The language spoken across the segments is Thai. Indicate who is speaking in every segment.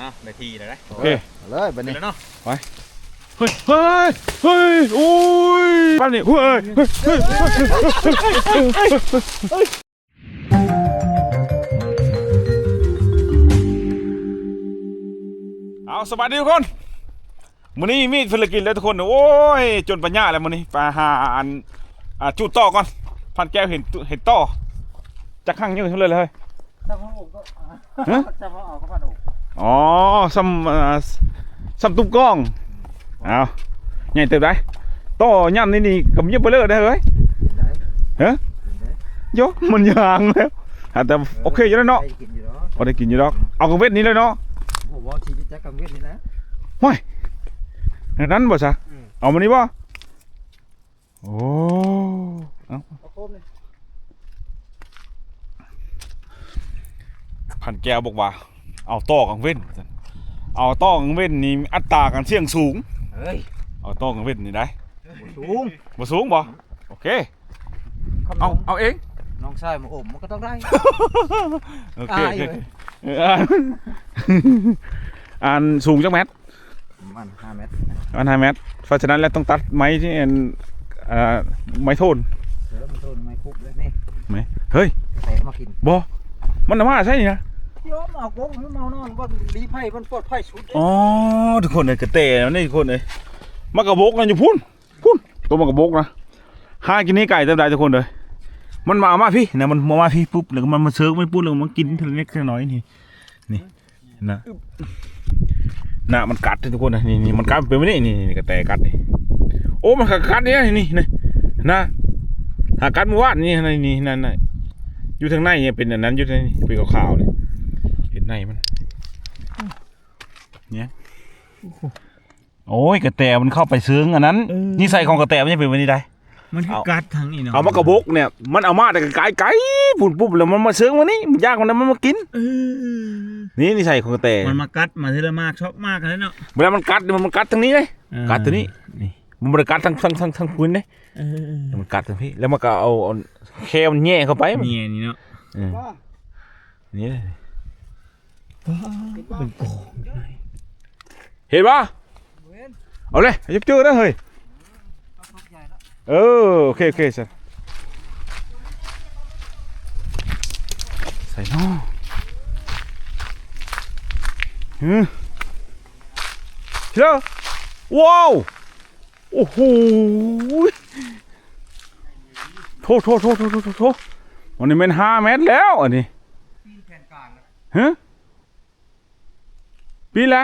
Speaker 1: อะได้ทีเลยนะ
Speaker 2: โอเค
Speaker 3: เอาเลยบัด
Speaker 1: นี่
Speaker 3: นี้
Speaker 1: แล้วเนาะ
Speaker 2: เฮ้ยเฮ้ยเฮ้ยโอ้ยแป๊บนี้เฮ้ยเฮ้ยเฮ้ยเฮ้ยเฮ้ยเอาสวัสดีทุกคนมื้อนี้มีภารกิจแล้วทุกคน โอ้ย จนปัญญาแล้วมื้อนี้ไปหาอันอ่าจุดต่อก่อน พันแก้วเห็นตุเห็นต่อจะข้างยืนเท่าเลยเลย
Speaker 3: จำพ่ออกก็
Speaker 2: ฮะ
Speaker 3: จำพ่อออกก็พันอก
Speaker 2: อ๋อซัมอ่าซัมตุ้มกล้องเอาใหญ่เติบได้ต่อย่ำนี่นี่กับเยี่ยมไปเลยได้เฮ้ยเฮ้ยโยมันยางแล้วอะแต่โอเคอยู่แล้วเนาะ
Speaker 3: ไปกินอยู่เนาะ
Speaker 2: พอได้กินอยู่ดอกเอากระเวทนี้เลยเนาะ
Speaker 3: ผมว่าชีวิตแจ็คกังเวทนี่นะ
Speaker 2: ในนั้นบ่ซะ
Speaker 3: อืม
Speaker 2: เอามานี่บ่โอ้เอา
Speaker 3: เอาโคมเลย
Speaker 2: พันแก้วบอกว่า เอาต่อกังเว้นเอาต่อกังเว้นนี่อัตราการเสี่ยงสูง
Speaker 3: เฮ้ย
Speaker 2: เอาต่อกังเว้นนี่ได้
Speaker 3: บ่สูง
Speaker 2: บ่สูงบ่โอเคเอาเอาเอง
Speaker 3: น้องชายมาอมมันก็ต้องได้
Speaker 2: โอเคโอ
Speaker 3: อาย
Speaker 2: เค
Speaker 3: เลย
Speaker 2: เอออ่านอ่านสูงจังแมตร
Speaker 3: มันห้าเมตร
Speaker 2: อ่านห้าเมตรเพราะฉะนั้นแล้วต้องตัดไม้ที่อันอ่าไม้โทน
Speaker 3: เดี๋ยวมันโดนไม้คุบเลยนี่
Speaker 2: เฮ้ย
Speaker 3: แตะมากิน
Speaker 2: บอมันน่ะมาใช่นี่นะ
Speaker 3: ยอมเอาโกงให้เมานอนว่ารีไพ่มันปลอดภัยสุด
Speaker 2: อ๋อทุกคนเลยกระเตะนี่ทุกคนเลยมากระบกนะอยู่พุ่นพุ่นตัวมากระบกนะหากินนี่ไก่เต็มได้ทุกคนเลยมันมามาพี่นะมันมามาพี่ปุ๊บแล้วก็มันมาเซิร์ฟไม่ปุ๊บแล้วมันกินทีละนิดทีละน้อยนี่นี่นะนะมันกัดทุกคนนะนี่นี่มันกัดเป็นไม่ได้นี่นี่กระแตกัดนี่โอ้มันกัดเนี่ยนี่นี่นะหากัดเมื่อวานนี่นี่นี่นั่นน่อยู่ทางในเนี่ยเป็นอันนั้นอยู่ทางนี้เป็นขาวๆนี่ ในมันเนี่ยโอ้ยกระแตมันเข้าไปซึ้งอันนั้นนิสัยของกระแตมันจะเป็นแบบนี้ได้
Speaker 3: มันคือกัดทางนี้เนาะ
Speaker 2: เอามากระบกเนี่ย มันเอามาแต่ไกลไกลๆปุ่นปุ๊บแล้วมันมาเซื้องวันนี้มันยากมันนะมันมากิน
Speaker 3: เออ
Speaker 2: นี่นิสัยของกระแต
Speaker 3: มันมากัดมาทีละมากชอบมากเลยเนาะ
Speaker 2: เวลามันกัดเนี่ยมันกัดทางนี้เลยกัดตัวนี้นี่มันบริกัดทางทางทางทางพื้นเลย
Speaker 3: เออ
Speaker 2: มันกัดทางพี่แล้วมันก็เอาเอาแค่มันแย่เข้าไปมัน
Speaker 3: เมียนี่เนาะ
Speaker 2: อืมนี่เลย เห็นปะเอาเลยยับเจอนะเฮ้ยเออโอเคโอเคใส่ใส่น้อฮึเจ้าว้าวโอ้โหโทษโทษโทษโทษโทษโทษวันนี้เป็นห้าเมตรแล้วอันนี้ฮะ ปีละ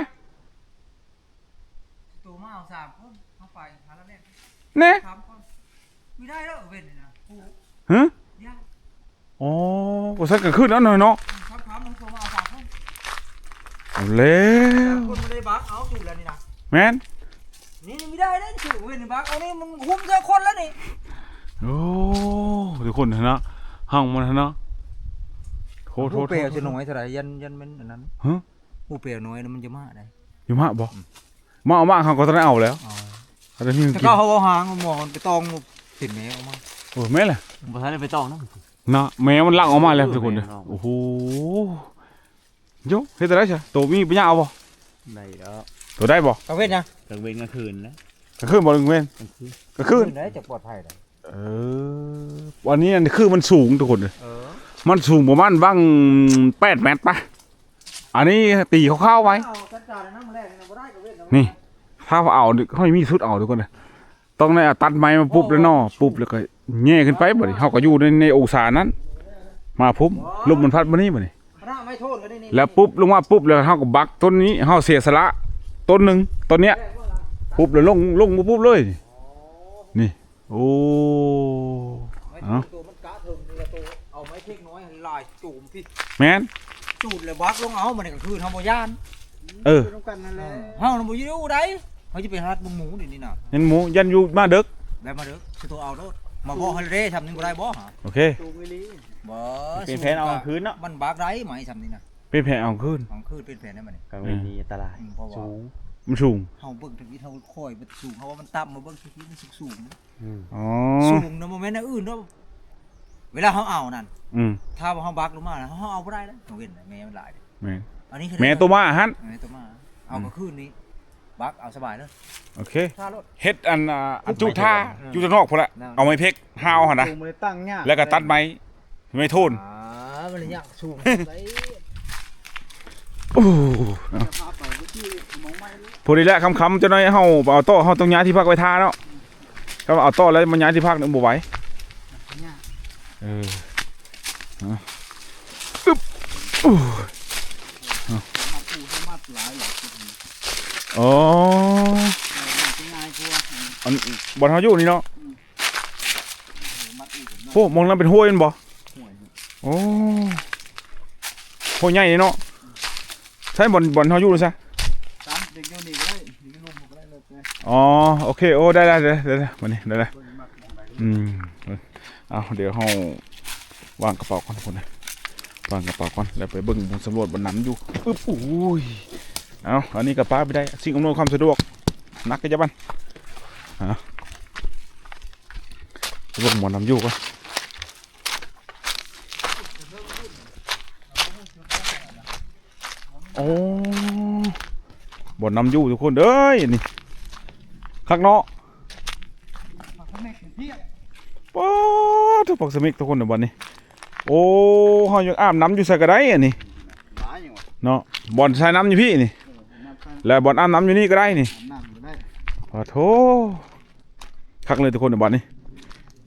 Speaker 3: ตัวมาเอาสามคนเข้าไปหาแล้วเนี่ย
Speaker 2: เนี่ย
Speaker 3: สามคนไม่ได้แล้วเว้นเลยนะโอ้โห
Speaker 2: ฮะ
Speaker 3: ยาก
Speaker 2: อ๋อก็สักกันขึ้นแล้วหน่อยเนาะ
Speaker 3: ครับครับมันตัวมาเอาสามคน
Speaker 2: เอาแล้ว
Speaker 3: คนไม่ได้บักเอาถูกแล้วนี่นะ
Speaker 2: แมน
Speaker 3: นี่นี่ไม่ได้เลยถูกเว้นบักเอานี่มันหุ้มเจอคนแล้วนี่
Speaker 2: โอ้ทุกคนนะห้างมันนะโทษโทษ
Speaker 3: หูเปลวจะน้อยเท่าไหร่ยันยันมันอันนั้น
Speaker 2: ฮะ
Speaker 3: หูเปลวน้อยนะมันจะมาได้
Speaker 2: อยู่มาบ่มาเอามาเขาก็ต้องได้เอาแล้ว
Speaker 3: อ๋อ
Speaker 2: อะไรนี่
Speaker 3: ถ้า
Speaker 2: กิน
Speaker 3: ก็เขาเอาหางเอาหมอนไปตองติดแมวเอามา
Speaker 2: โอ้แม่เลย
Speaker 1: บ่ทันได้ไปต้องนะ
Speaker 2: นะแม่มันลักออกมาแล้วทุกคนเลย
Speaker 1: แม่มันออก
Speaker 2: โอ้โหโยเฮ็ดอะไรจ้ะตัวมีปัญญาเอาบ่
Speaker 1: ได้แล้ว
Speaker 2: ตัวได้บ่
Speaker 3: กระเว้นนะ
Speaker 1: กลางเวรกลางคืนนะ
Speaker 2: กระคืนบ่ลึงเว้น
Speaker 1: กลางคืน
Speaker 2: กระคืน
Speaker 3: ได้จะปลอดภัยได้
Speaker 2: เออวันนี้อันคือมันสูงทุกคนเลย
Speaker 3: เออ
Speaker 2: มันสูงประมาณบ้างแปดเมตรปะ อันนี้ตีเขาเข้าวๆไว้
Speaker 3: เอาจัดการนะมันแรกนะบ่ได้กระเว้น
Speaker 2: นี่ ถ้าเอาเขาไม่มีสุดเอาทุกคนเลยต้องได้เอาตัดไม้มาปุ๊บแล้วเนอปุ๊บแล้วก็แง่ขึ้นไปบ่ดิเขาก็อยู่ในในองศานั้น มาปุ๊บลมมันพัดมานี่บ่ดิ
Speaker 3: คณะไม่โทษกันนี่นี่
Speaker 2: แล้วปุ๊บลงมาปุ๊บแล้วเขาก็บักต้นนี้เขาเสียสละต้นหนึ่งต้นเนี้ยปุ๊บแล้วลงลงมาปุ๊บเลย นี่ โอ้
Speaker 3: ไม่
Speaker 2: เอ้า
Speaker 3: ตัวมันกะถึงนี่ละตัวเอาไม้เทกน้อยให้ลายจูมพี่
Speaker 2: แมน
Speaker 3: จูดเลยบักลงเอามันกลางคืนเฮาบ่ย่าน
Speaker 2: เออ
Speaker 3: กันนั่นแหละเฮาน่ะบ่อยู่ได้เฮาจะไปหาบุหมูนี่นี่น่ะ
Speaker 2: ยันหมูยันอยู่มาเด็ก
Speaker 3: แบบมาเด้อสิตัวเอาโลดมาบ่ฮัลเด้ทำนี่บ่ได้บ่หา
Speaker 2: โอเค
Speaker 3: จูงอีหลีบ่
Speaker 1: เป็นแผนเอากลางคืนเนาะ
Speaker 3: มันบักได้ไหมทำนี่น่ะ
Speaker 2: เป็นแผลเอาขึ้น
Speaker 3: ของคืนเป็นแผนได้มันนี่
Speaker 1: กลางเวรนี่อันตราย
Speaker 3: อืมเพราะว่า
Speaker 1: สูง
Speaker 2: มันสูง
Speaker 3: เฮาเบิ่งถึงที่เฮาค่อยมันสูงเพราะว่ามันต่ำมาเบิ่งที่มันสูงๆนะ
Speaker 1: อืม
Speaker 2: อ๋อ
Speaker 3: สูงนะโมเมนต์อื่นเนาะ เวลาเฮาเอานั่น
Speaker 2: อืม
Speaker 3: ถ้าว่าเฮาบักลงมานะเฮาเอาบ่ได้แล้วเว้นแม่มันหลาย
Speaker 2: แม่น
Speaker 4: อันนี้คือ
Speaker 2: แม่ตัวมาหัน
Speaker 4: แม่ตัวมาเอาก็คืนนี้ บักเอาสบายเลย
Speaker 2: โอเค
Speaker 4: ท่ารถ
Speaker 2: เฮ็ดอันอ่าอันจุท่า
Speaker 4: อืม
Speaker 2: อยู่ทางนอกพุ่นละ
Speaker 4: นั่น
Speaker 2: เอาไม้เพกห้าวหั่นนะ
Speaker 5: กูไม่ได้ตั้งเนี่ย
Speaker 2: แล้วก็ตัดไม้ไม้โทน
Speaker 4: อ่ามันยากสูงได
Speaker 2: โอ้เอาพอดีแล้วคำๆจะน้อยเฮาเอาโต๊ะเฮาต้องย้ายที่พักไว้ท่าเนาะถ้าว่าเอาโต๊ะแล้วมันย้ายที่พักนึงบ่ไหว เออเอาอึ๊บอู้อ๋ออันบอลเฮาอยู่นี่เนาะโอ้มองนั้นเป็นห้วยแม่นบ่โอ้ห้วยใหญ่เนาะใช่บอลบอลเฮาอยู่ซะ
Speaker 4: ตามเด็กอยู่นี่ก็ไง
Speaker 2: อ๋อโอเคโอ้ได้ได้ได้ได้ได้วันนี้ได้ได้อืม เอาเดี๋ยวเฮาวางกระเป๋าก่อนคนนะวางกระเป๋าก่อนแล้วไปเบิ่งบนสำรวจบนน้ำอยู่ปึ๊บอุ้ยเอาอันนี้กับป้าไปได้สิ่งอำนวยความสะดวกนักกระยับบันฮะเบิ่งบนน้ำอยู่ก่อนโอ้บนน้ำอยู่ทุกคนเอ้ยนี่ข้างนอก ป๊าดทุกปักสมิกทุกคนเดี๋ยวบอลนี่โอ้เฮายังอาบน้ำอยู่ใส่กระไดอันนี้
Speaker 4: หลายอย่างวะ
Speaker 2: เนาะบอลใส่น้ำอยู่พี่นี่ แล้วบอลอาบน้ำอยู่นี่ก็ได้นี่ขอโทษคักเลยทุกคนเดี๋ยวบอลนี่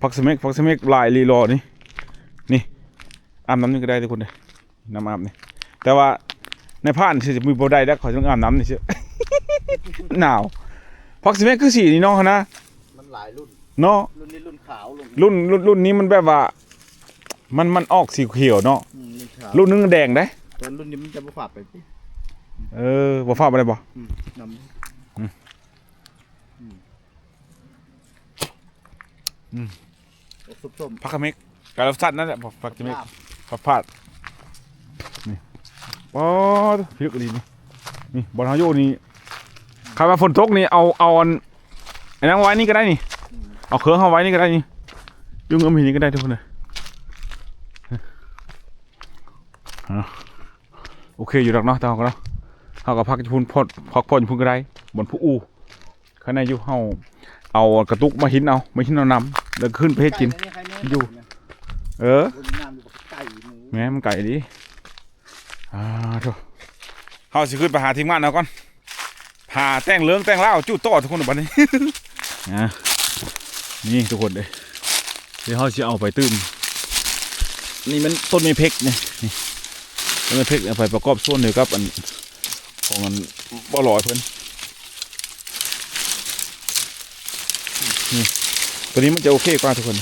Speaker 2: พักสมิกพักสมิกลายรีรอนี่นี่อาบน้ำนี่ก็ได้ทุกคนเลยน้ำอาบนี่แต่ว่าในผ่านที่จะมีบ่ได้แล้วขอต้องอาบน้ำนี่เชื่อหนาวพักสมิกคือสีนี่เนาะนะ
Speaker 4: มันหลายรุ่น
Speaker 2: เนาะ
Speaker 4: รุ่นนี้รุ่นขาวลง
Speaker 2: รุ่นรุ่นรุ่นนี้มันแบบว่า มันมันออกสีเขียวเนาะ
Speaker 4: อืมรุ่นขาว
Speaker 2: รุ่นนึงแดงได้
Speaker 4: แต่รุ่นนี้มันจะมาฝาดไปพี่
Speaker 2: เออบ่ฟ้าอะไรบ่
Speaker 4: อืมนำ
Speaker 2: อืม
Speaker 4: อืมซุปส้ม
Speaker 2: พักกะเมกกาลสัตว์นั่นแหละบ่พักกะเมก
Speaker 4: ลาบ
Speaker 2: พักพาดนี่ป๊อดพิลึกดีนี่นี่บอลเฮาโยนี่ใครว่าฝนตกนี่เอาเอาอันไอ้นั่งไว้นี่ก็ได้นี่ เอาเครื่องเอาไว้นี่ก็ได้นี่ยุ่งเอามีนี่ก็ได้ทุกคนเลยโอเคอยู่ดอกเนาะต่เราก็เนาะเฮาก็พักพุ่นพอดพักผ่อนพุ่นก็ได้บนผู้อูข้างในอยู่เฮาเอากระตุกมาหินเอามาหินเอานำแล้วขึ้นเฮ็ดกินอยู่ เออแม่มันไก่ดิอ่าโถเฮาสิขึ้นไปหาทีมงานเอาก่อนพาแต่งเลืองแต่งเหล้าจู้ต่อทุกคนบัดนี้นะ นี่ทุกคนเลยเดี๋ยวเฮาสิเอาไปตื้มนี่มันต้นไม้เพกเนี่ยนี่ต้นไม้เพกเอาไปประกอบส่วนเดียวกับอันของอันบ่ลอยเพิ่นนี่ตัวนี้มันจะโอเคกว่าทุกคน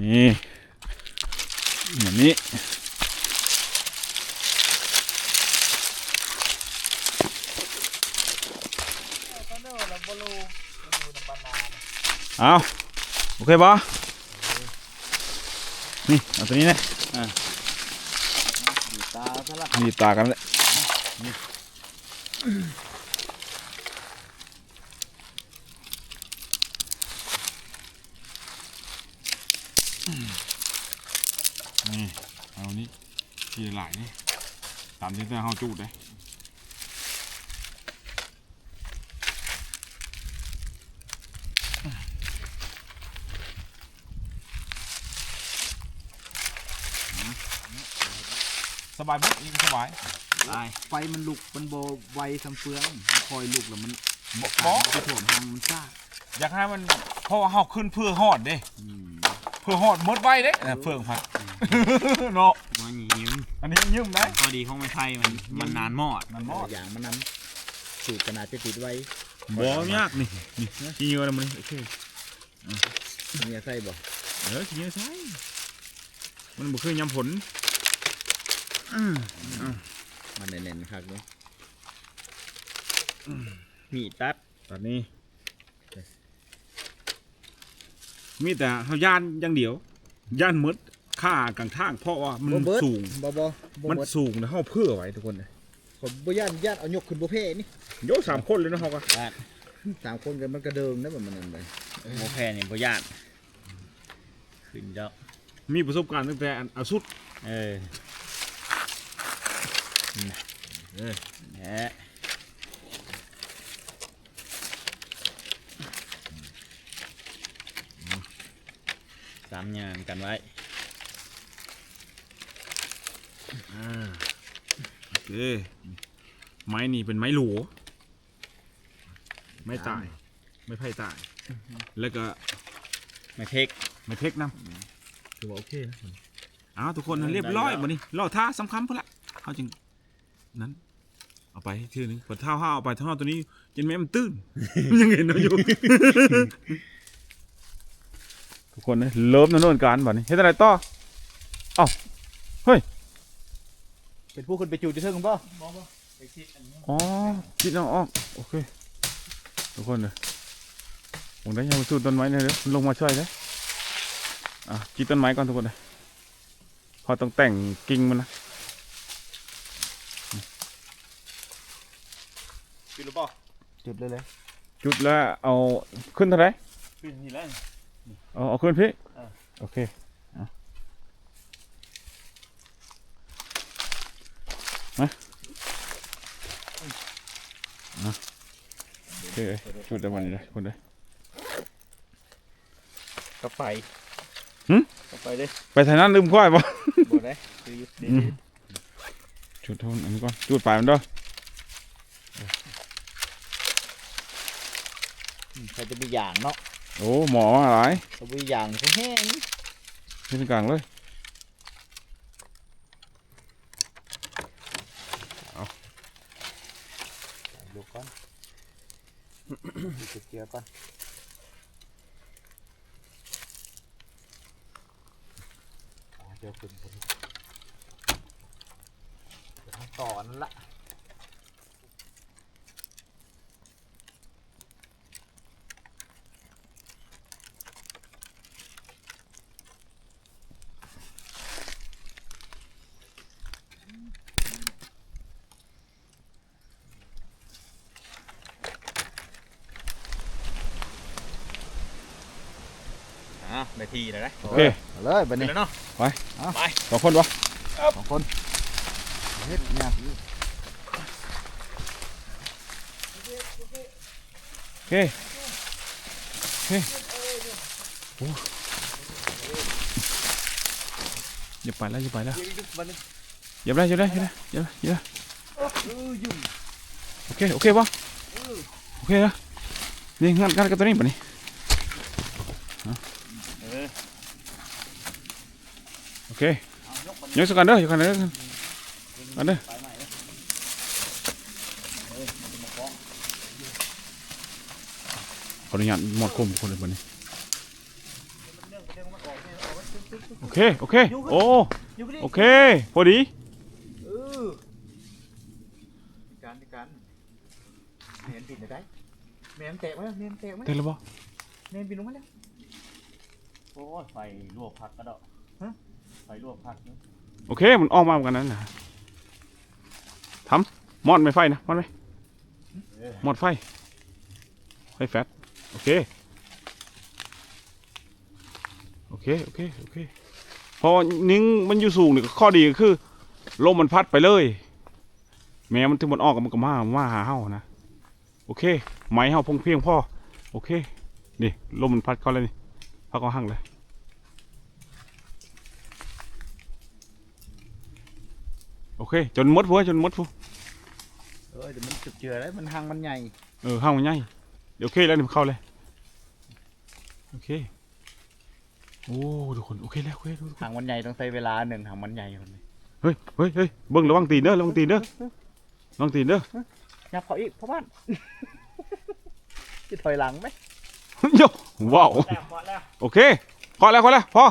Speaker 2: นี่แบบนี้ เอาโอเคปะนี่เอาตัวนี้นะ
Speaker 4: ตาซะละ
Speaker 2: หนีบตากันเลยนี่เอานี่ทีหลายนี่ตามที่เจ้าจูดเลย บายบุ๊กนี่ก็สบาย
Speaker 4: ตายไฟมันลุกมันโบไวสำเฟืองมันคอยลุกแล้วมัน
Speaker 2: บอกบอก
Speaker 4: กระโถมทางมันซ่า
Speaker 2: อยากให้มันเพราะว่าเขาขึ้นเพื่อหอดเด้
Speaker 4: อืม
Speaker 2: เพื่อหอดหมดไว้เด้เออเฟืองพัดเนาะ
Speaker 1: มันยิ้ม
Speaker 2: อันนี้ยืมได้
Speaker 1: ข้อดีของไม้ไผ่มันมันนานมอด
Speaker 2: มันหมด
Speaker 4: อย่างมันนำสูตรขนาดจะติดไว้
Speaker 2: บ่ยากนี่นี่ขี้เหงื่อแล้วมันโอเค
Speaker 4: มีอะไรใส่บ่
Speaker 2: เออขี้เหงื่อใช่มันบ่เคยยำผล
Speaker 4: มันแน่นๆครับเนี่ย
Speaker 1: มีตัด
Speaker 2: ตอนนี้มีแต่เฮาย่านอย่างเดียว ย่านหมดค่ากลางทางเพราะว่ามันสูง
Speaker 4: บ่บ่
Speaker 2: มันสูงนะเฮาเพื่อไว้ทุกคนเลย
Speaker 4: ผมบ่ย่านย่านเอายกขึ้นบ่เพ่นี่
Speaker 2: โยสามคนเลยนะเฮาก็
Speaker 4: สามคนกันมันกระเดิงนะแบบมันนั่นไป
Speaker 1: โมแพนี่บ่ยานขึ้นเจ้า
Speaker 2: มีประสบการณ์ตั้งแต่อันเอาสุด
Speaker 5: เออ
Speaker 2: เออ
Speaker 5: แหะสามอย่างกันไว้
Speaker 2: อ่าโอเคไม้นี่เป็นไม้หลัวไม้ตาย ไม้ไผ่ตาย แล้วก็
Speaker 5: ไม่เทค
Speaker 2: ไม้เทคน้ำถือว่าโอเคนะอ้าวทุกคนนะเรียบร้อย
Speaker 5: ได้แล้ว
Speaker 2: มานี่รอท่าสำคัญพอละเขาจึง นั้น เอาไปทีนึงพอเท้าห้าเอาไปเท้าตัวนี้จนแม่มันตื้นยังเห็นเราอยู่ ทุกคนนะเริ่มดำเนินการบ่นี้เฮ็ดอะไรต่อ
Speaker 4: เป็นผู้คนไปจูดจะเทิงบ่
Speaker 2: อ๋อคิดเอาออกโอเค ทุกคนเลยผมได้ยังมาสูดต้นไม้เนี่ยเดี๋ยวลงมาช่วยเลยอะกินต้นไม้ก่อนทุกคนเลยพอต้องแต่งกิ่งมันนะ
Speaker 5: ปิดหรือเปล่า
Speaker 4: จุดเลยเลย
Speaker 2: จุดแล้วเอาขึ้นเท่าไหร
Speaker 5: ปิดนี่แล้ว
Speaker 2: เอาเอาขึ้นพี่
Speaker 5: เออ
Speaker 2: โอเคเอามาเอาโอเคจุดได้วันนี้เลยทุกคนเลย
Speaker 5: ก็ไป
Speaker 2: หึ
Speaker 5: ก็ไปเลย
Speaker 2: ไปทางนั้นลืมค่อยป่ะ
Speaker 5: บดได้คืออยู่ดี
Speaker 2: อืม จุดโทนอันนี้ก่อนจุดปลายมันเด้วย
Speaker 4: ใครจะมีอย่างเนาะ
Speaker 2: โอ้หมอมาหลาย
Speaker 4: จะมีอย่างเขาแห้ง
Speaker 2: ขึ้นกลางเลย
Speaker 4: ดูก่อนจุดเจียก่อนอ่าเดี๋ยวขึ้นคนเดี๋ยวต้องต่อนั่นละ
Speaker 5: อะได้ทีแล้วนะ
Speaker 2: โอเค
Speaker 4: เอาเลยบัด
Speaker 5: ไป
Speaker 4: นี้
Speaker 5: แล้วเนาะ
Speaker 2: สองคนวะ
Speaker 4: สองคนเฮ็ดเนี่ย
Speaker 2: โอเคโอเคโอ้อย่าไปแล้วอย่าไปแล้วอย่าไปแล้วอย่าไปแล้วอย่าไปแล้วอย่าไปแล้วอย่าไปแล้วโอเคโอเคป่ะโอเคนะนี่งั้นงั้นกับตัวนี้ป่ะนี่เอาโอ เคยกสักกันเด้อยกกันเด้อกันเด้อขออนุญาตหมดคุมคนเลยป่ะนี่โอเค โอเค โอ้โอเค พอดี
Speaker 4: เออการการเมนปิดได้เมนเตะไว้เมนเตะไว้
Speaker 2: เต็มแล้วบ่
Speaker 4: เมนปิดลงมาแล้ว
Speaker 5: โอ้ยไฟลวกผักก็ดอก
Speaker 4: ฮะ
Speaker 5: ไฟลวกผักเนอะ
Speaker 2: โอเค มันออกมาเหมือนกันนั้นนะทำมอดไม่ไฟนะมอดไหมมอดไฟ ไฟแฟตโอเค โอเค โอเค โอเค พอนิ้งมันอยู่สูงนี่ก็ข้อดีก็คือลมมันพัดไปเลย แม้มันถึงมันออกก็มันก็มามาหาเฮานะ โอเค ไม้เฮาพงเพียงพ่อ โอเค นี่ลมมันพัดเข้าเลยนี่พัดเข้าห้างเลย โอเค จนหมดพัวจนหมดพัว
Speaker 4: เออเดี๋ยวมันจุดเจือแล้วมันหางมันใหญ่
Speaker 2: เออห้างมันใหญ่เดี๋ยวโอเคแล้วนี่มันเข้าเลยโอเคโอ้ทุกคนโอเคแล้วโอเคทุกคน
Speaker 4: หางมันใหญ่ต้องใช้เวลาหนึ่งหางมันใหญ่คนนี้
Speaker 2: เฮ้ยเฮ้ยเฮ้ยเบิ่งระวังตีนเด้อระวังตีนเด้อระวังตีนเด้อ
Speaker 4: ยับเขาอีกพ่อบ้าน จะถอยหลังไหม
Speaker 2: โยว้าว
Speaker 5: แล้วพอแล้ว
Speaker 2: โอเคพอแล้วพอแล้วพอ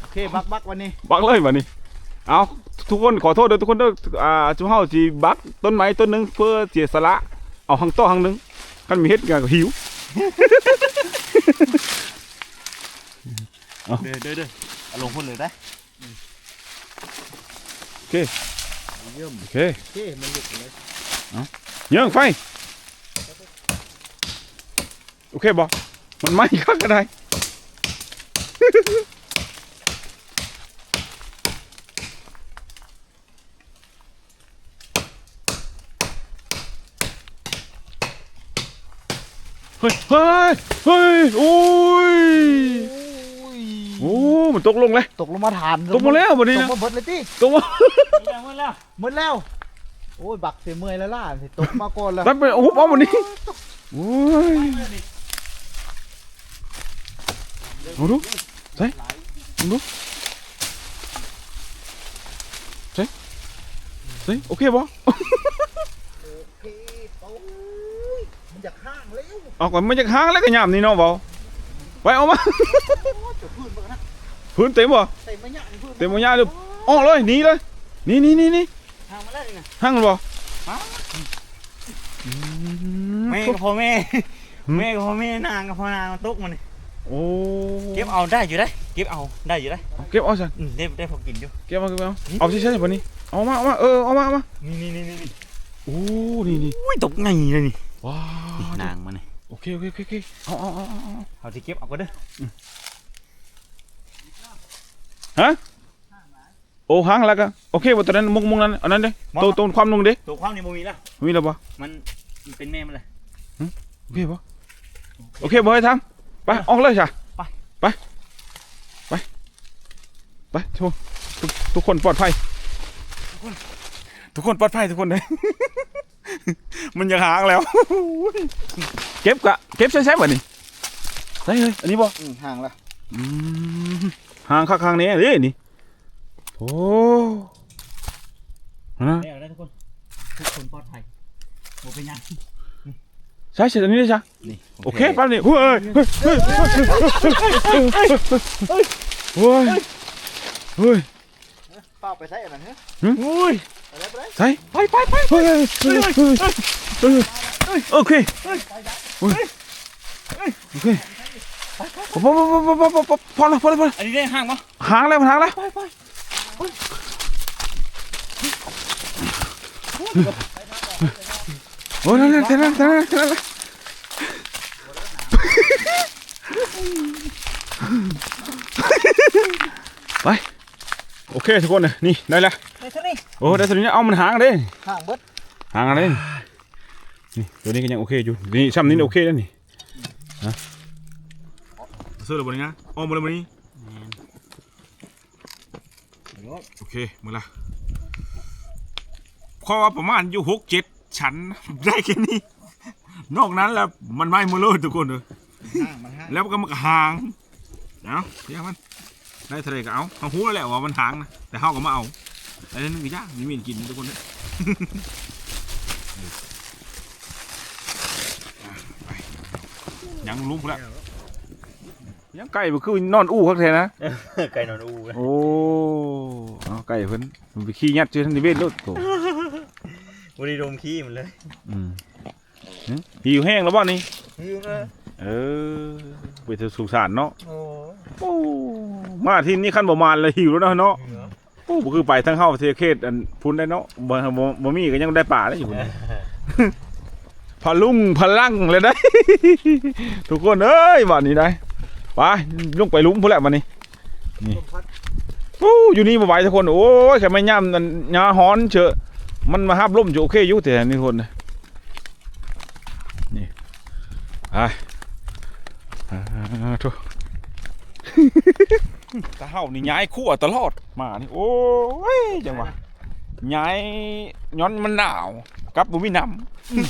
Speaker 4: โอเคบักบักวันนี้
Speaker 2: บักเลยวันนี้เอา ทุกคนขอโทษเด้อทุกคนเด้ออ่าจุเฮาสิบักต้นไม้ต้นหนึงเพื่อเสียสละเอาหังโต้หังหนึงคันมีเฮ็ดงานก็หิว
Speaker 5: เด้อเด้อเด้อเอาลงพุ่นเลยได้
Speaker 4: เยี่ยม
Speaker 2: โอเค
Speaker 4: โอเคมันหลุดเลย
Speaker 2: เยื่องไฟโอเคบ่มันไหม้คักก็ได้ เฮ้ยเฮ้ยเฮ้ยโอ้ยโอ้มันตกลงเลย
Speaker 4: ตกลงมาทาน
Speaker 2: ตกมาแล้วบัดนี้
Speaker 4: ต
Speaker 2: นะ
Speaker 4: กมาเบิดเลยติ
Speaker 2: ตกมา
Speaker 1: แล้วหมดแล้ว
Speaker 4: หมดแล้วโอ้ยบักเสียเมื่อยแล้วล่ะสิตกมาก่อนแล้ว
Speaker 2: รับไปโอ้โหเอาบัดนี้โอ้ยเอาดูใส่เอาดูใส่ใส่โอเคบ่
Speaker 4: พี่โอ้ ยมันอยากข้างแล้ว
Speaker 2: เอาก่อนมันจะค้างแล้วก็ยามนี่เนาะบ่ไปเอามา
Speaker 4: จะพื้นมันนะ
Speaker 2: พื้นเต็มบ่
Speaker 4: ใส่มะยะนี่พื้น
Speaker 2: เต็มบ่ยาเลยออกเลยหนีเลยหนี่นี่นี่นี่
Speaker 1: ทางมาแล้วนี่นะ
Speaker 2: ห้างมันบ่
Speaker 1: แม่กับพ่อแม่แม่กับพ่อแม่นางกับพ่อนางมันตกมันนี่
Speaker 2: โอ้
Speaker 1: เก็บเอาได้อยู่ได้เก็บเอาได้อยู่ได้
Speaker 2: เก็บเอาสิ
Speaker 1: อืมได้ได้พอกินอยู่
Speaker 2: เก็บเอาเก็บเอาเอาใช่ๆวันนี้เอามาเอามาเออเอามาเอามา
Speaker 1: นี่นี่นี่นี่
Speaker 2: โอ้นี่นี่
Speaker 1: อุ้ยตกไงเลยนี่
Speaker 2: ว้า
Speaker 1: นี่
Speaker 2: วนา
Speaker 1: งมันนี่
Speaker 2: โอเคโอเคโอเคโอเคเอาเอาเอาเอาเอา
Speaker 1: เอาที่เก็บเอาก็เด้อ
Speaker 2: โอ้หางแล้วก็โอเคบ่ตอนนั้นมุกมุกนั้นอันนั้นเด้ตัวตัวความลงเด้
Speaker 1: ตัวความนี่บ่มีแล้ว
Speaker 2: มีแล้วบ่
Speaker 1: มันมันเป็นแม่มันเลย
Speaker 2: โอเคบ่โอเคบ่ให้ทำไปออกเลยจ้ะ
Speaker 1: ไป
Speaker 2: ไปไปไปทุกทุกทุกคนปลอดภัยทุกคนปลอดภัยทุกคนเลย มันยังหางแล้ว เก็บกะเก็บใช่ใช่ไหมนี่ใช่เฮ้ยอันนี้บ่
Speaker 4: ห่างละ
Speaker 2: อืมหางข้างนี้นี่นี่โอ้ฮะ
Speaker 1: ทุกคนปลอดภัยโมเป็นยัง
Speaker 2: ใช่ใช่อันนี้ใช่โอเคป้านี่เฮ้ยเฮ้ยเฮ้ยเฮ้ยเฮ้ยเฮ้ยเฮ้ย
Speaker 4: ป้าไปใส่อะไรเนี่ยเฮ้
Speaker 2: ย
Speaker 4: ไปได้ไปได้
Speaker 2: ใส่ไปไปไปเฮ้ยเฮ้ยเฮ้ยเฮ้ยโอเคโอเคพอพอพอพอพอพอพอแล้วพอแล้วพอแล้ว
Speaker 1: อันนี้ได้ห้างปะ
Speaker 2: หางแล้วหางแล้วโอ้ยนั่นนั่นนั่นนั่นนั่นไปโอเคทุกคนนี่ได้แล้ว
Speaker 4: ไปเท่า นี้
Speaker 2: โอ้ได้ตัวนี้เอามันหางเด้
Speaker 4: ห่างเบิด
Speaker 2: หางอะไรนี่ตัวนี้ก็ยังโอเคอยู่นี่ซ้ำนี้โอเคแล้วนี่ฮะเสื้อเลยบนนี้นะอ้อมบนเลยบนนี้โอเคหมดละเพราะว่าประมาณอยู่หกเจ็ดชั้นได้แค่นี้ นอกนั้นแล้วมันไม่หมดเลยทุกคนเลย
Speaker 4: ห่างมันห่าง
Speaker 2: แล้วก็มันก็ห่างเอาเพียงมันได้ทะเลก็เอาเขาหูแล้วแหละว่ามันห่างนะแต่เขาก็มาเอา อันนี้นึกยากมีเมียนกินทุกคนเลยยังลุ้มแล้วยังไก่มันคือนอนอู้คักแท้นะ
Speaker 1: ไก่นอนอู
Speaker 2: โอ้เอาไก่เพิ่นมันไปขี้ยัดเจอทันทีเวทรถโต
Speaker 1: บริโดมขี้มันเลย
Speaker 2: อืมหึหิวแห้งแล้วบ่นี่
Speaker 4: หิวนะ
Speaker 2: เออไปเถอะสุสานเนาะ
Speaker 4: โอ้
Speaker 2: โอ้มาที่นี่ขั้นบ่มาเลยหิวแล้วเนาะเนาะโอ้บ่คือไปทั้งเฮาเทเขตอันพุ่นได้เนาะบ่บ่บ่มีก็ยังได้ป่าได้อยู่พุ่นพะลุงพลังเลยได้ ทุกคนเอ้ยวันนี้ได้ไปลุงไปลุมพุ่นแหละวันนี้นี่โอ้อยู่นี่บ่ไหวทุกคนโอ้ยแค่ไม่ย่ำนั่นยาฮ้อนเชอะมันมาฮับล่มอยู่โอเคอยู่แต่นี่คนน่ะนี่ไปอ่าทุ ตาเฮานี่ย้ายขั้วตลอดมานี่โอ้ยจังหวะย้ายย้อนมันหนาวกับบ่มีน้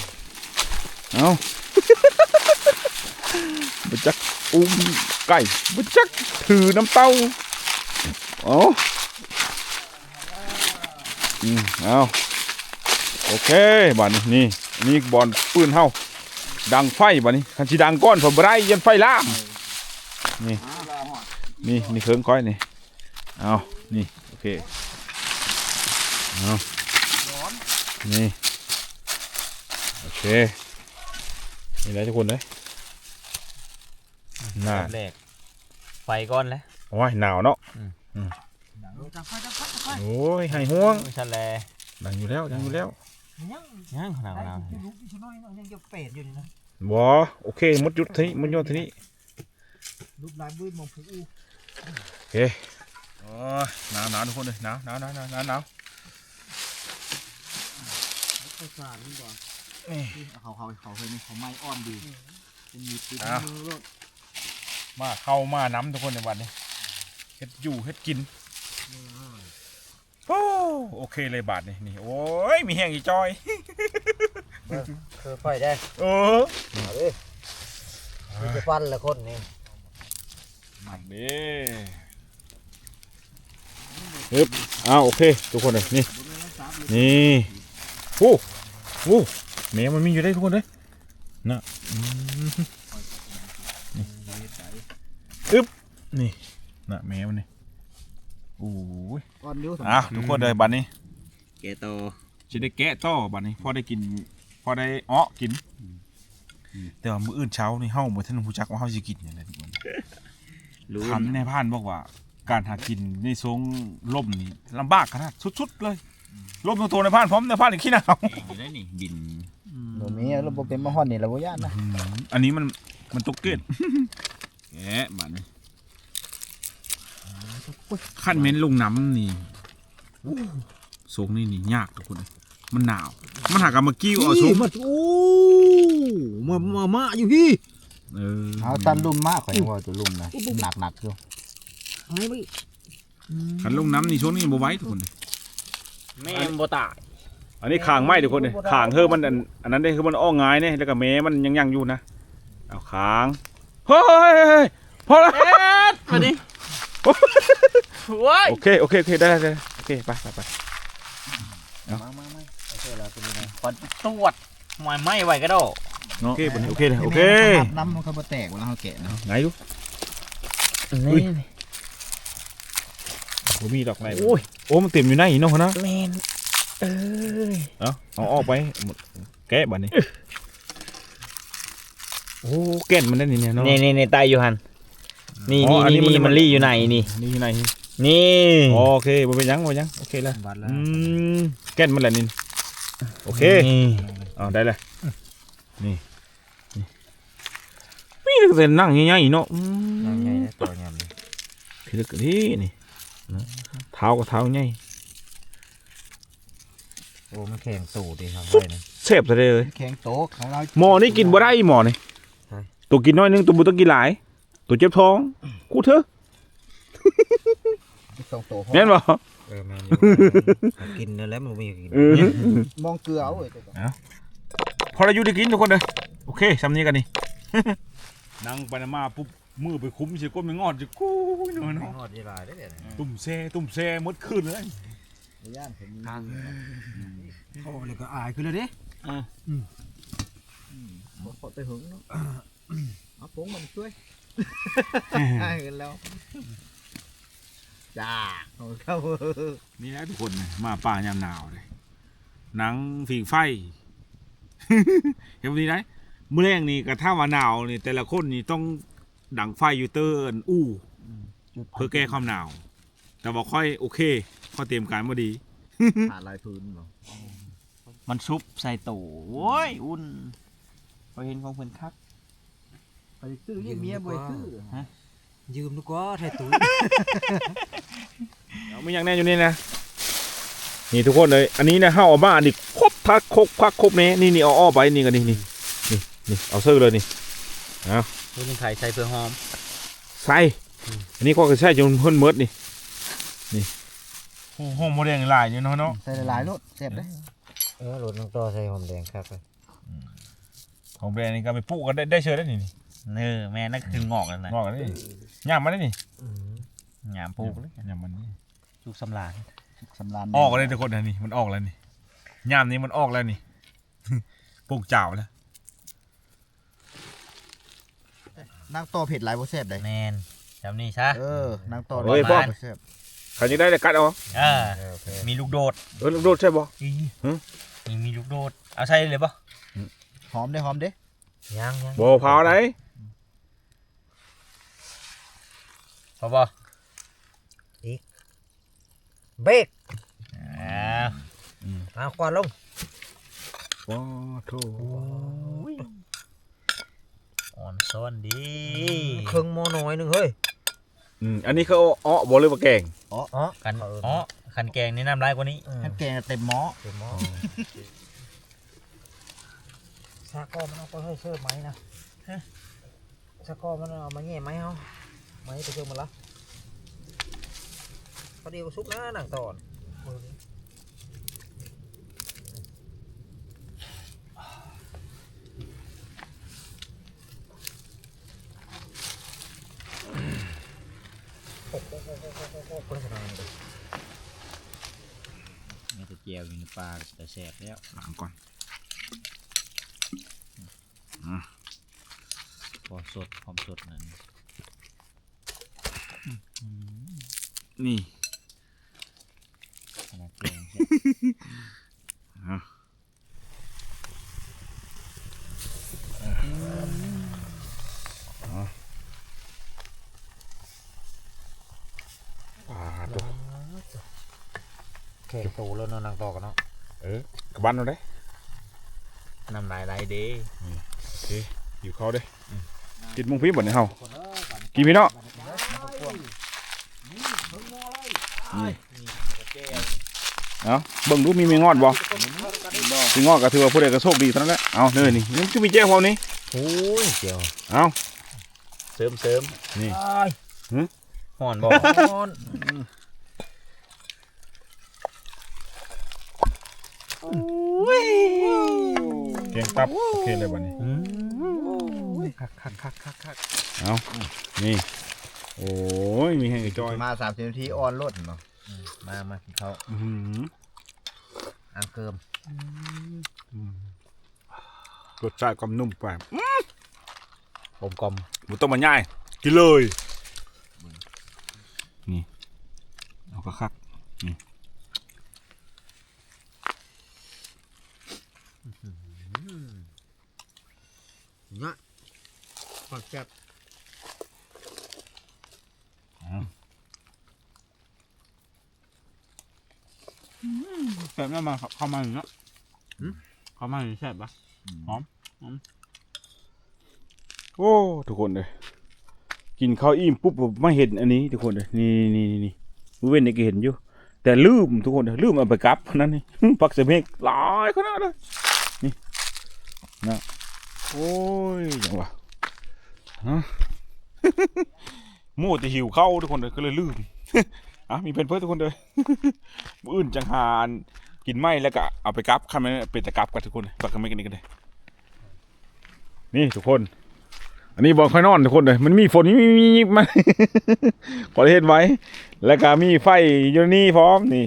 Speaker 2: ำเอาบ่จักอุ้มไก่บ่จักถือน้ำเต้าเอาอืมเอาโอเคบัดนี้นี่นี่บอลปืนเฮาดังไฟบัดนี้คันสิดังก้อนผมได้ยันไฟล่ามนี่ นี่นี่เครื่องก้อยนี่เอานี่โอเคเอานี่โอเคนี่แหละทุกคนเลยน่า
Speaker 1: แรกไฟก้อนแล้ว
Speaker 2: โอ้ยหนาวเนาะ
Speaker 1: อืม
Speaker 2: อืมโอ้ยให้ห่วง
Speaker 1: ชันแล
Speaker 2: ดังอยู่แล้วดังอยู่แล้ว
Speaker 1: ย่างขนาดนั้น
Speaker 4: ลูกอีกน้อยเนาะยังจะเป็ดอยู่นี่นะ
Speaker 2: บอโอเคหมดยุดทีนี้หมดยอดทีนี้
Speaker 4: ลูกลายมืดมองผู้อู้
Speaker 2: โอ้ยหนาวหนาวทุกคนเลยหนาวหนาวหนาวหนาวหนาวหนาว
Speaker 4: ข้าวสารนี่ก่อน
Speaker 2: นี่
Speaker 4: เขาเขาเขาเคยนี่เขาไม้อ่อนดีเป็นมีติด
Speaker 2: อะ
Speaker 4: มือรถ
Speaker 2: มาเข้ามาน้ำทุกคนในวันนี้เฮ็ดอยู่เฮ็ดกินโอ้โอเคเลยบาทนี่นี่โอ้ยมีแห้งอีจอย
Speaker 3: คือไฟได้
Speaker 2: เออ
Speaker 3: เอาดิมีจะฟันละคนนี่
Speaker 2: มาเด้ฮึบอ้าวโอเค ทุกคนเลยนี่ นี่โอ้โอ้แหมมันมีอยู่ได้ทุกคนเลยนะอืมนี่อึ๊บนี่นะแหมมันนี่โอ้ย
Speaker 4: ก้อนนิ้วสอง
Speaker 2: อะทุกคนเลยบัดนี้
Speaker 1: เกโต
Speaker 2: จะได้แกะต่อบัดนี้พอได้กินพอได้อ้อกินแต่ว่ามื้ออื่นเช้านี่เฮาบ่ทันรู้จักว่าเฮาสิกินหยังเลยทุกคน
Speaker 1: รู้
Speaker 2: ถามในพานบอกว่า การหากินในทรงล่มนี่ลำบากขนาดสุดๆเลยล่มตัวโตในพานพร้อมในพานอีกขี้หนาว
Speaker 1: อยู่ได้นี่บิน
Speaker 3: บ่มีระบบเป็นมะฮอนนี่ละบ่ย่านนะ
Speaker 2: อันนี้มันมันตกเกตแกะบัดนี้ขั้นเม้นลงน้ำนี่โอ้ทรงนี่นี่ยากทุกคนเลยมันหนาว มันหากบมากิ้วเอาทรง
Speaker 3: มาโอ้มามามาอยู่พี่
Speaker 2: เออ
Speaker 3: เอาตันลุ่มมากข่อยยังว่าตัวลุ่มนะหนักหนักๆอยู่
Speaker 2: ขันลงน้ำนี่ช่วงนี้บ่ไหว้ทุกคนเลย
Speaker 1: แม่นบ่ตาย
Speaker 2: อันนี้ขางไหมทุกคนเลยขางเธอมันอันอันนั้นได้คือมันอ้องงายเนี่ยแล้วก็แม้มันยังยังอยู่นะเอาขางเฮ้ยเฮ้ยเฮ้ยพอแล้ว
Speaker 1: มาดิโว้ย
Speaker 2: โอเคโอเคโอเคได้ได้ได้โอเคไปไปไป
Speaker 3: มามามาโอเคแล้วตัวนี้นะ
Speaker 1: ปัดตรวจหมายไม่ไหวก็ได้
Speaker 2: โอเคบัดนี้โอเคเลยโอเค
Speaker 4: น้ำมันก็บ่แตกเวลาเขาแกะนะ
Speaker 2: ไหนดู
Speaker 1: นี่
Speaker 2: ผมมีดอกไหนโอ้ยโอ้มันเต็มอยู่ในอีเนาะนะ
Speaker 1: แมนเอ้ย
Speaker 2: เอาเอาออกไปหมดแกะบัดนี้โอ้แก่นมันได้นี่เนี่ยเนาะ
Speaker 1: นี่นี่นี่ตายอยู่หันนี่
Speaker 2: อ๋อ
Speaker 1: นี่
Speaker 2: อันนี้
Speaker 1: นี่
Speaker 2: มัน
Speaker 1: นี่มันรีอยู่ไหนนี่
Speaker 2: นี่อยู่ในนี่
Speaker 1: นี่
Speaker 2: โอเคบ่เป็นหยังบ่เป็นหยังโอเคแล้ว
Speaker 3: บัดแล้ว
Speaker 2: อืมแก่นมันแหละนี่โอเค
Speaker 1: นี่
Speaker 2: เอาได้เลยนี่นี่ นี่ก็จะนั่งใหญ่ๆเนาะอืม
Speaker 3: ยังไงนะตัวยังนี่
Speaker 2: พี่ลึกนี่นี่นะเท้าก็เท้าใหญ่
Speaker 3: โอ้มันแข็งตู่ดิครับไว้นะ
Speaker 2: เสพซะเลย
Speaker 4: แข็งโต๊ะของเรา
Speaker 2: หมอนี่กินบ่ได้อีหมอนี่
Speaker 3: ใช่
Speaker 2: ตัวกินน้อยนึงตัวบ่ต้องกินหลาย ตัวเจ็บท้องกูเถอะ
Speaker 4: สองโต๊ะ
Speaker 2: แม่นบ่
Speaker 3: เออแม่นอยู่เอากินนั่นแหล้วมันบ่มีกิน
Speaker 2: เออ
Speaker 4: มองเกลือเอาเว้ยตัวก่อน
Speaker 2: พอได้อยู่ได้กินทุกคนเลยโอเคซำนี้กันนี่ นั่งไปนะมาปุ๊บมือไปคุ้มสิก้นไปงอดสิกูเนาะ
Speaker 3: ไม่
Speaker 2: เนาะ
Speaker 3: ฮอดยีหลายได้อเดี๋ยวนี้
Speaker 2: ตุ่มแซ่ตุ่มแซ่หมดคืนเลย
Speaker 4: ในย่านผมมี
Speaker 3: โอ้เลยก็อายขึ้นเลยเด้
Speaker 4: บ่ขอไปหึงเนาะเอาผงมันช่วยให้กันแล้วจ้าเอาเข้า
Speaker 2: นี่นะทุกคนนะมาป่ายามหนาวเลยหนังฝีกไฟ เห็นวันนี้ไหม มื้อแรงนี่กระท่าว่าหนาวนี่แต่ละคนนี่ต้องดังไฟอยู่เตอร์อันอู้เพื่อแก้ความหนาว แต่บอกค่อยโอเคข้อเตรียมการมาดี
Speaker 4: ผ่าลายพื้นบ่
Speaker 1: มันซุปใส่ตู่โว้ยอุ่นพอเห็นของเพิ่นคัก
Speaker 4: ไปซื้อเรียกเมียบ่ให้ซื้อ
Speaker 3: ยืมดีกว่าไทยตุ้ย
Speaker 2: เอาไม่อยังแน่อยู่นี่นะ นี่ทุกคนเลย อันนี้นะห้าเอามาอันนี้ครบทักครบพักครบเนี้นี่นี่เอาอ้อไปนี่กันนี่นี่ นี่นี่เอาเสื้อเลยนี่
Speaker 1: เพิ่นไทยใส่เพื่อหอม
Speaker 2: ใส่อันนี้ก็ใช่จนเพิ่นเมิดนี่นี่ห้องโมเดลลายอยู่เนาะเนาะ
Speaker 4: ใส่หลายๆโลดเสร็จเลย
Speaker 3: เออรถน้องต่อใส่หอมแดงครับเลย
Speaker 2: ของแบรนด์นี่ก็ไปปลูกกันได้ได้เชิญได้นี่นี่
Speaker 1: เออแม่นั่นคืองอกแล้วนะ
Speaker 2: งอกกันได้นี่ย่ามมาได้นี่
Speaker 1: หยามปลูกเลย
Speaker 2: ย่ามมันนี่
Speaker 1: จุกสำลาน
Speaker 4: สำราน
Speaker 2: ออกเลยทุกคนนะนี่มันออกแล้วนี่ย่ามนี้มันออกแล้วนี่ปลูกเจ้าแล้ว
Speaker 4: นางต่อเผ็ดหลายบ่แซ่บได้
Speaker 1: แมนจำนี่ซะ
Speaker 4: เออนางต่อ
Speaker 2: เฮ้ยพ่อ
Speaker 4: บ่แซ่บ
Speaker 2: ใครจะได้เลยกัดเอา
Speaker 1: เออ
Speaker 3: เออโอเค
Speaker 1: มีลูกโดด
Speaker 2: เออลูกโดดใช่ป่ะฮะ
Speaker 1: มีมีลูกโดด เอาใส่เลยปะ
Speaker 4: หอมได้หอมเด้
Speaker 3: ยังยัง
Speaker 2: บ่พาวไหน
Speaker 1: พอปะ
Speaker 3: เบรก
Speaker 1: อ้าว
Speaker 3: เอาควันลง
Speaker 2: ว้าโถ
Speaker 1: อ่อนซ้อนดี
Speaker 3: ครึ่งหม้อน้อยหนึงเฮ้ย
Speaker 2: อืมอันนี้เขาเอาอ้อบ่เลยว่าแกง
Speaker 3: อ๋อ
Speaker 1: กันอ๋อขันแกงนี่น้ำลายกว่านี้
Speaker 4: ท่านแกงเต็มหม้อ
Speaker 3: เต็มหม้อซากก็มันเอาไปให้เสิร์ฟไหมนะ
Speaker 4: สกอร์มันเอามาแง่ไหมเอาไหมไปเชื่อมันละพอดีก็ซุกนะหนังตอน มือนี้โอ้โหโอ้โหโอ้โหโอ้โหโฆษณาเลย
Speaker 1: มีแต่เจียวอยู่ในปลาแต่แสบแล้ว
Speaker 2: ล้างก่อน
Speaker 1: พอสดหอมสดนั่น
Speaker 2: นี่
Speaker 1: ขนาดเกงแค่
Speaker 2: ปลาตัว
Speaker 4: แข่งโตแล้วเนาะหนังต่อกันเนาะ
Speaker 2: เออ กระบันเอาได้
Speaker 1: น้ำลายไหลเด้
Speaker 2: อยู่เขาเด้กินมุงพี่บ่เนี่ยเฮากินพี่เนาะเอาเบิ่งดูมีมีงอดบ่มีงอดก็ถือว่าผู้ใดก็โชคดีเท่านั้นแหละเอาเด้อนี่นี่คือมีแจ้วพร้อมนี่
Speaker 4: โอ้ยเจียว
Speaker 2: เอา
Speaker 1: เสริมเสริม
Speaker 2: นี่
Speaker 1: ห่อนบ่
Speaker 4: นอน
Speaker 2: เกียงตับโอเคเลยบัดนี้
Speaker 4: คักคักคักคักคัก
Speaker 2: เอานี่ โอ้ย มีแห้งกระจอย
Speaker 4: มาสามสิบนาทีออนรถเนาะมามากินเขาว
Speaker 2: อื้อหือ
Speaker 4: อังเกิม
Speaker 2: รสชาติความนุ่มแปบ
Speaker 4: กลมกลม
Speaker 2: หมูต้มมันง่าย กินเลย นี่ เอากระคักนี่
Speaker 4: นี่ยขอดแซ่บ
Speaker 2: แซ่บแล้วมาเข้ามาอย่างเงี้ยเข้ามาอย่างแซ่บปะหอมหอมโอ้ทุกคนเลยกินข้าวอิ่มปุ๊บผมมาเห็นอันนี้ทุกคนเลยนี่นี่นี่นี่เว้นนี่ก็เห็นอยู่ แต่ลืมทุกคนเลยลืมเอาไปกลับนั่นนี่ปักเสเมกหลายขนาดเลยนี่ นะโอ้ยจังหวะฮะโม่จะหิวเข้าทุกคนเลยก็เลยลืมอะมีเป็นเพื่อนทุกคนเลยมืออื่นจังหารกินไม่แล้วก็เอาไปกลับข้ามไปเป็นตะกลับกันทุกคนเลยปักกันไม่กันนี่กันเลยนี่ทุกคน อันนี้บอลค่อยนอนทุกคนเลยมันมีฝนมีมีมันขอเห็นไว้ แล้วก็มีไฟอยู่นี่พร้อมนี่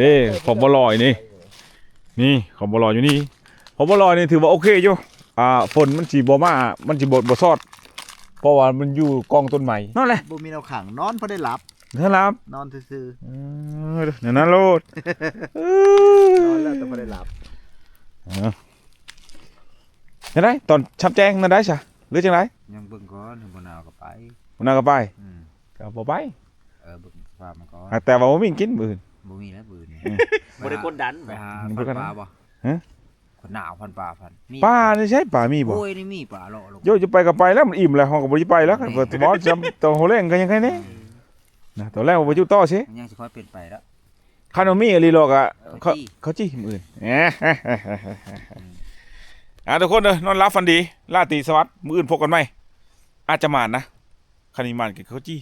Speaker 2: นี่ของบอลอยนี่ นี่ของบอลอยอยู่นี่ของบอลอยนี่ถือว่าโอเคอยู่อ่าฝนมันจีบมา มันจีบดบซอด เพราะว่ามันอยู่กองต้นไม้นั่นแหละ
Speaker 4: บ่มีแนวขังนอนพอได้หลับ
Speaker 2: นะครับ
Speaker 4: นอนซื่อ
Speaker 2: เออเดี๋ยวนั้นโลด
Speaker 4: ๆนอนแล้วแต่พอได้หลับ
Speaker 2: เห็นไหมตอนชับแจ้งนั่นได้ใช่หรือจังไร
Speaker 4: ยังเบิ่งก่อนบ่นาวก็ไป
Speaker 2: มันน่าก็ไป
Speaker 4: อืม
Speaker 2: ก็บ่ไป
Speaker 4: เออเบิ่งฟ้ามันก่อน
Speaker 2: หากแต่ว่าบ่มีกินมื้ออื่น
Speaker 4: บ่มีแล้วปืน
Speaker 1: บ่ได้กดดัน
Speaker 4: ไปหา
Speaker 2: บ่
Speaker 4: พัน
Speaker 2: ได้กดดัน
Speaker 4: ปลาบ่
Speaker 2: ฮะ
Speaker 4: คนหนาวพันปลาพันมี
Speaker 2: ป้านี่ใช่ป้ามีบ่
Speaker 4: โอ้ยนี่มีปลาเลาะลง
Speaker 2: โยจะไปก็ไปแล้วมันอิ่มแล้วเฮาก็บ่ได้ไปแล้วก็บ่จำตัวโหเล่งก็ยังไงนี่นะตอนแรกว่าบ่อยู่ต่อสิ
Speaker 4: มันยังสิค่อยเป็นไปแล้ว
Speaker 2: คานมีอีหลีหรอกอะ
Speaker 4: เขา
Speaker 2: เขา
Speaker 4: จี้
Speaker 2: เขาจี้มื้ออื่นแหมอะทุกคนเด้อนอนหลับฝันดีราตรีสวัสดิ์มื้ออื่นพบกันใหม่อาจจะมานนะคันนี้มานกับเขาจี้